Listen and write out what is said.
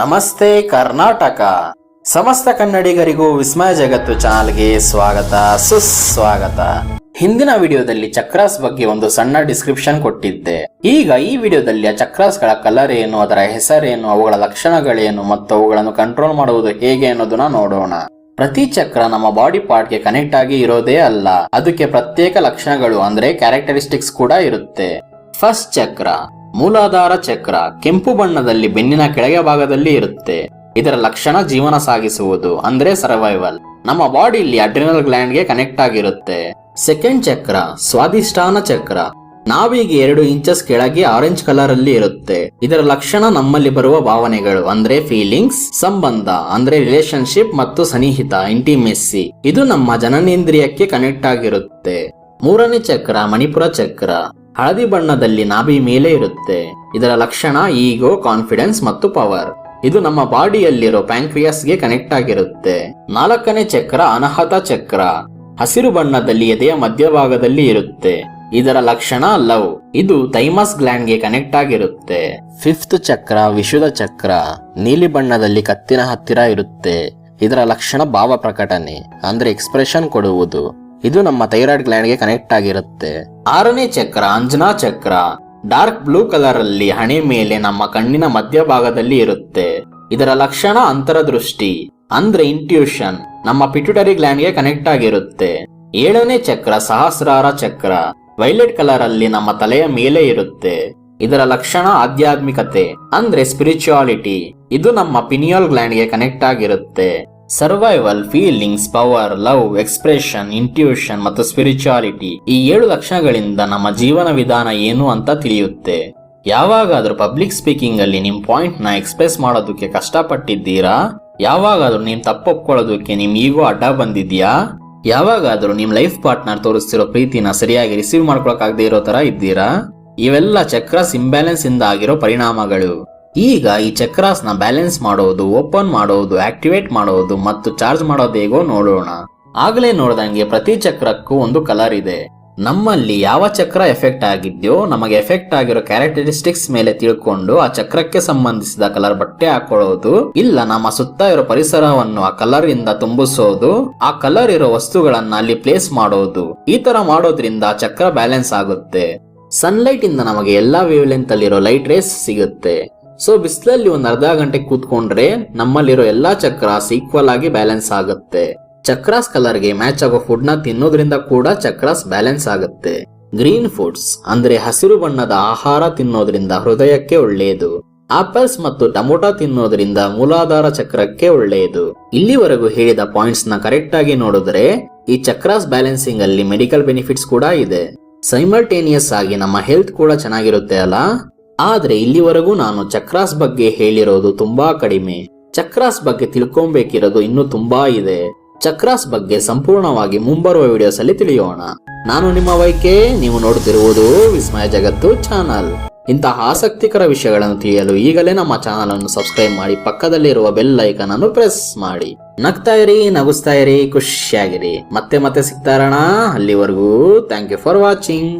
ನಮಸ್ತೆ ಕರ್ನಾಟಕ. ಸಮಸ್ತ ಕನ್ನಡಿಗರಿಗೂ ವಿಸ್ಮಯ ಜಗತ್ತು ಚಾನಲ್ಗೆ ಸ್ವಾಗತ, ಸುಸ್ವಾಗತ. ಹಿಂದಿನ ವಿಡಿಯೋದಲ್ಲಿ ಚಕ್ರಾಸ್ ಬಗ್ಗೆ ಒಂದು ಸಣ್ಣ ಡಿಸ್ಕ್ರಿಪ್ಷನ್ ಕೊಟ್ಟಿದ್ದೆ. ಈಗ ಈ ವಿಡಿಯೋದಲ್ಲಿ ಆ ಚಕ್ರಾಸ್ಗಳ ಕಲರ್ ಏನು ಅದರ ಹೆಸರೇನು, ಅವುಗಳ ಲಕ್ಷಣಗಳೇನು ಮತ್ತು ಅವುಗಳನ್ನು ಕಂಟ್ರೋಲ್ ಮಾಡುವುದು ಹೇಗೆ ಅನ್ನೋದನ್ನ ನೋಡೋಣ. ಪ್ರತಿ ಚಕ್ರ ನಮ್ಮ ಬಾಡಿ ಪಾರ್ಟ್ಗೆ ಕನೆಕ್ಟ್ ಆಗಿ ಇರೋದೇ ಅಲ್ಲ, ಅದಕ್ಕೆ ಪ್ರತ್ಯೇಕ ಲಕ್ಷಣಗಳು ಅಂದ್ರೆ ಕ್ಯಾರೆಕ್ಟರಿಸ್ಟಿಕ್ಸ್ ಕೂಡ ಇರುತ್ತೆ. ಫಸ್ಟ್ ಚಕ್ರ ಮೂಲಾಧಾರ ಚಕ್ರ ಕೆಂಪು ಬಣ್ಣದಲ್ಲಿ ಬೆನ್ನಿನ ಕೆಳಗೆ ಭಾಗದಲ್ಲಿ ಇರುತ್ತೆ. ಇದರ ಲಕ್ಷಣ ಜೀವನ ಸಾಗಿಸುವುದು, ಅಂದ್ರೆ ಸರ್ವೈವಲ್ ನಮ್ಮ ಬಾಡಿಲಿ ಅಡ್ರಿನಲ್ ಗ್ಲ್ಯಾಂಡ್ಗೆ ಕನೆಕ್ಟ್ ಆಗಿರುತ್ತೆ. ಸೆಕೆಂಡ್ ಚಕ್ರ ಸ್ವಾದಿಷ್ಠಾನ ಚಕ್ರ. ನಾವಿಗೆ ಎರಡು ಇಂಚಸ್ ಕೆಳಗೆ ಆರೆಂಜ್ ಕಲರ್ ಅಲ್ಲಿ ಇರುತ್ತೆ. ಇದರ ಲಕ್ಷಣ ನಮ್ಮಲ್ಲಿ ಬರುವ ಭಾವನೆಗಳು, ಅಂದ್ರೆ ಫೀಲಿಂಗ್ಸ್ ಸಂಬಂಧ, ಅಂದ್ರೆ ರಿಲೇಶನ್ಶಿಪ್ ಮತ್ತು ಸನ್ನಿಹಿತ ಇಂಟಿಮೆಸ್ಸಿ ಇದು ನಮ್ಮ ಜನನೇಂದ್ರಿಯಕ್ಕೆ ಕನೆಕ್ಟ್ ಆಗಿರುತ್ತೆ. ಮೂರನೇ ಚಕ್ರ, ಮಣಿಪುರ ಚಕ್ರ. ಹಳದಿ ಬಣ್ಣದಲ್ಲಿ ನಾಭಿ ಮೇಲೆ ಇರುತ್ತೆ. ಇದರ ಲಕ್ಷಣ ಈಗೋ, ಕಾನ್ಫಿಡೆನ್ಸ್ ಮತ್ತು ಪವರ್. ಇದು ನಮ್ಮ ಬಾಡಿಯಲ್ಲಿರೋ ಪ್ಯಾಂಕ್ರಿಯಾಸ್ಗೆ ಕನೆಕ್ಟ್ ಆಗಿರುತ್ತೆ. ನಾಲ್ಕನೇ ಚಕ್ರ ಅನಹತ ಚಕ್ರ. ಹಸಿರು ಬಣ್ಣದಲ್ಲಿ ಎದೆಯ ಮಧ್ಯಭಾಗದಲ್ಲಿ ಇರುತ್ತೆ. ಇದರ ಲಕ್ಷಣ ಲವ್. ಇದು ಥೈಮಸ್ ಗ್ಲ್ಯಾಂಡ್ಗೆ ಕನೆಕ್ಟ್ ಆಗಿರುತ್ತೆ. ಫಿಫ್ತ್ ಚಕ್ರ ವಿಶುದ ಚಕ್ರ. ನೀಲಿ ಬಣ್ಣದಲ್ಲಿ ಕತ್ತಿನ ಹತ್ತಿರ ಇರುತ್ತೆ. ಇದರ ಲಕ್ಷಣ ಭಾವ ಪ್ರಕಟಣೆ. ಅಂದ್ರೆ ಎಕ್ಸ್ಪ್ರೆಷನ್ ಕೊಡುವುದು. ಇದು ನಮ್ಮ ಥೈರಾಯ್ಡ್ ಗ್ಲ್ಯಾಂಡ್ಗೆ ಕನೆಕ್ಟ್ ಆಗಿರುತ್ತೆ. ಆರನೇ ಚಕ್ರ, ಅಂಜನಾ ಚಕ್ರ. ಡಾರ್ಕ್ ಬ್ಲೂ ಕಲರ್ ಅಲ್ಲಿ ಹಣೆ ಮೇಲೆ ನಮ್ಮ ಕಣ್ಣಿನ ಮಧ್ಯಭಾಗದಲ್ಲಿ ಇರುತ್ತೆ. ಇದರ ಲಕ್ಷಣ ಅಂತರದೃಷ್ಟಿ, ಅಂದ್ರೆ ಇಂಟ್ಯೂಷನ್ ನಮ್ಮ ಪಿಟ್ಯುಟರಿ ಗ್ಲ್ಯಾಂಡ್ಗೆ ಕನೆಕ್ಟ್ ಆಗಿರುತ್ತೆ. ಏಳನೇ ಚಕ್ರ, ಸಹಸ್ರಾರ ಚಕ್ರ. ವೈಲೆಟ್ ಕಲರ್ ಅಲ್ಲಿ ನಮ್ಮ ತಲೆಯ ಮೇಲೆ ಇರುತ್ತೆ. ಇದರ ಲಕ್ಷಣ ಆಧ್ಯಾತ್ಮಿಕತೆ, ಅಂದ್ರೆ ಸ್ಪಿರಿಚುಯಾಲಿಟಿ ಇದು ನಮ್ಮ ಪಿನಿಯಲ್ ಗ್ಲ್ಯಾಂಡ್ಗೆ ಕನೆಕ್ಟ್ ಆಗಿರುತ್ತೆ. Survival feelings power love expression intuition ಮತ್ತು ಸ್ಪಿರಿಚುಯಾಲಿಟಿ ಈ ಏಳು ಲಕ್ಷಣಗಳಿಂದ ನಮ್ಮ ಜೀವನ ವಿಧಾನ ಏನು ಅಂತ ತಿಳಿಯುತ್ತೆ. ಯಾವಾಗಾದ್ರೂ ಪಬ್ಲಿಕ್ ಸ್ಪೀಕಿಂಗ್ ಅಲ್ಲಿ ನಿಮ್ ಪಾಯಿಂಟ್ನ ಎಕ್ಸ್ಪ್ರೆಸ್ ಮಾಡೋದಕ್ಕೆ ಕಷ್ಟಪಟ್ಟಿದ್ದೀರಾ? ಯಾವಾಗಾದ್ರೂ ನೀವು ತಪ್ಪೊಪ್ಕೊಳ್ಳೋದಕ್ಕೆ ನಿಮ್ ಈಗೋ ಅಡ್ಡ ಬಂದಿದ್ಯಾ ಯಾವಾಗಾದ್ರೂ ನಿಮ್ ಲೈಫ್ ಪಾರ್ಟ್ನರ್ ತೋರಿಸ್ತಿರೋ ಪ್ರೀತಿನ ಸರಿಯಾಗಿ ರಿಸೀವ್ ಮಾಡ್ಕೊಳಕ್ಕಾಗದೇ ಇರೋ ತರ ಇದ್ದೀರಾ? ಇವೆಲ್ಲ ಚಕ್ರಸ್ ಇಂಬ್ಯಾಲೆನ್ಸ್ ಇಂದ ಆಗಿರೋ ಪರಿಣಾಮಗಳು. ಈಗ ಈ ಚಕ್ರಾಸ್ನ ಬ್ಯಾಲೆನ್ಸ್ ಮಾಡೋದು, ಓಪನ್ ಮಾಡೋದು, ಆಕ್ಟಿವೇಟ್ ಮಾಡೋದು ಮತ್ತು ಚಾರ್ಜ್ ಮಾಡೋದು ಹೇಗೋ ನೋಡೋಣ. ಆಗ್ಲೇ ನೋಡ್ದಂಗೆ ಪ್ರತಿ ಚಕ್ರಕ್ಕೂ ಒಂದು ಕಲರ್ ಇದೆ. ನಮ್ಮಲ್ಲಿ ಯಾವ ಚಕ್ರ ಎಫೆಕ್ಟ್ ಆಗಿದ್ಯೋ, ನಮಗೆ ಎಫೆಕ್ಟ್ ಆಗಿರೋ ಕ್ಯಾರೆಕ್ಟರಿಸ್ಟಿಕ್ಸ್ ಮೇಲೆ ತಿಳ್ಕೊಂಡು ಆ ಚಕ್ರಕ್ಕೆ ಸಂಬಂಧಿಸಿದ ಕಲರ್ ಬಟ್ಟೆ ಹಾಕೊಳ್ಳೋದು, ಇಲ್ಲ ನಮ್ಮ ಸುತ್ತ ಇರೋ ಪರಿಸರವನ್ನು ಆ ಕಲರಿಂದ ತುಂಬಿಸೋದು, ಆ ಕಲರ್ ಇರೋ ವಸ್ತುಗಳನ್ನ ಅಲ್ಲಿ ಪ್ಲೇಸ್ ಮಾಡೋದು, ಈ ತರ ಮಾಡೋದ್ರಿಂದ ಆ ಚಕ್ರ ಬ್ಯಾಲೆನ್ಸ್ ಆಗುತ್ತೆ. ಸನ್ಲೈಟ್ ಇಂದ ನಮಗೆ ಎಲ್ಲಾ ವೇವ್ ಲೆಂತ್ ಅಲ್ಲಿರೋ ಲೈಟ್ ರೇಸ್ ಸಿಗುತ್ತೆ. ಸೊ ಬಿಸಿಲಲ್ಲಿ ಒಂದ್ ಅರ್ಧ ಗಂಟೆ ಕೂತ್ಕೊಂಡ್ರೆ ನಮ್ಮಲ್ಲಿರೋ ಎಲ್ಲಾ ಚಕ್ರಾಸ್ ಈಕ್ವಲ್ ಆಗಿ ಬ್ಯಾಲೆನ್ಸ್ ಆಗುತ್ತೆ. ಚಕ್ರಾಸ್ ಕಲರ್ಗೆ ಮ್ಯಾಚ್ ಆಗೋ ಫುಡ್ನ ತಿನ್ನೋದ್ರಿಂದ ಕೂಡ ಚಕ್ರಾಸ್ ಬ್ಯಾಲೆನ್ಸ್ ಆಗುತ್ತೆ. ಗ್ರೀನ್ ಫುಡ್ಸ್ ಅಂದ್ರೆ ಹಸಿರು ಬಣ್ಣದ ಆಹಾರ ತಿನ್ನೋದ್ರಿಂದ ಹೃದಯಕ್ಕೆ ಒಳ್ಳೆಯದು ಆಪಲ್ಸ್ ಮತ್ತು ಟೊಮೊಟೊ ತಿನ್ನೋದ್ರಿಂದ ಮೂಲಾಧಾರ ಚಕ್ರಕ್ಕೆ ಒಳ್ಳೆಯದು ಇಲ್ಲಿವರೆಗೂ ಹೇಳಿದ ಪಾಯಿಂಟ್ಸ್ನ ಕರೆಕ್ಟ್ ಆಗಿ ನೋಡಿದ್ರೆ ಈ ಚಕ್ರಾಸ್ ಬ್ಯಾಲೆನ್ಸಿಂಗ್ ಅಲ್ಲಿ ಮೆಡಿಕಲ್ ಬೆನಿಫಿಟ್ಸ್ ಕೂಡ ಇದೆ. ಸೈಮಲ್ಟೇನಿಯಸ್ ಆಗಿ ನಮ್ಮ ಹೆಲ್ತ್ ಕೂಡ ಚೆನ್ನಾಗಿರುತ್ತೆ ಅಲ್ಲ? ಆದ್ರೆ ಇಲ್ಲಿವರೆಗೂ ನಾನು ಚಕ್ರಾಸ್ ಬಗ್ಗೆ ಹೇಳಿರೋದು ತುಂಬಾ ಕಡಿಮೆ. ಚಕ್ರಾಸ್ ಬಗ್ಗೆ ತಿಳ್ಕೊಬೇಕಿರೋದು ಇನ್ನೂ ತುಂಬಾ ಇದೆ. ಚಕ್ರಾಸ್ ಬಗ್ಗೆ ಸಂಪೂರ್ಣವಾಗಿ ಮುಂಬರುವ ವಿಡಿಯೋಸ್ ಅಲ್ಲಿ ತಿಳಿಯೋಣ. ನಾನು ನಿಮ್ಮ ವೈಕೆ, ನೀವು ನೋಡುತ್ತಿರುವುದು ವಿಸ್ಮಯ ಜಗತ್ತು ಚಾನಲ್. ಇಂತಹ ಆಸಕ್ತಿಕರ ವಿಷಯಗಳನ್ನು ತಿಳಿಯಲು ಈಗಲೇ ನಮ್ಮ ಚಾನಲ್ ಅನ್ನು ಸಬ್ಸ್ಕ್ರೈಬ್ ಮಾಡಿ, ಪಕ್ಕದಲ್ಲಿರುವ ಬೆಲ್ ಐಕನ್ ಅನ್ನು ಪ್ರೆಸ್ ಮಾಡಿ. ನಗ್ತಾ ಇರಿ, ನಗುಸ್ತಾ ಇರಿ, ಖುಷಿಯಾಗಿರಿ. ಮತ್ತೆ ಮತ್ತೆ ಸಿಗ್ತಾರಣ ಅಲ್ಲಿವರೆಗೂ ಥ್ಯಾಂಕ್ ಯು ಫಾರ್ ವಾಚಿಂಗ್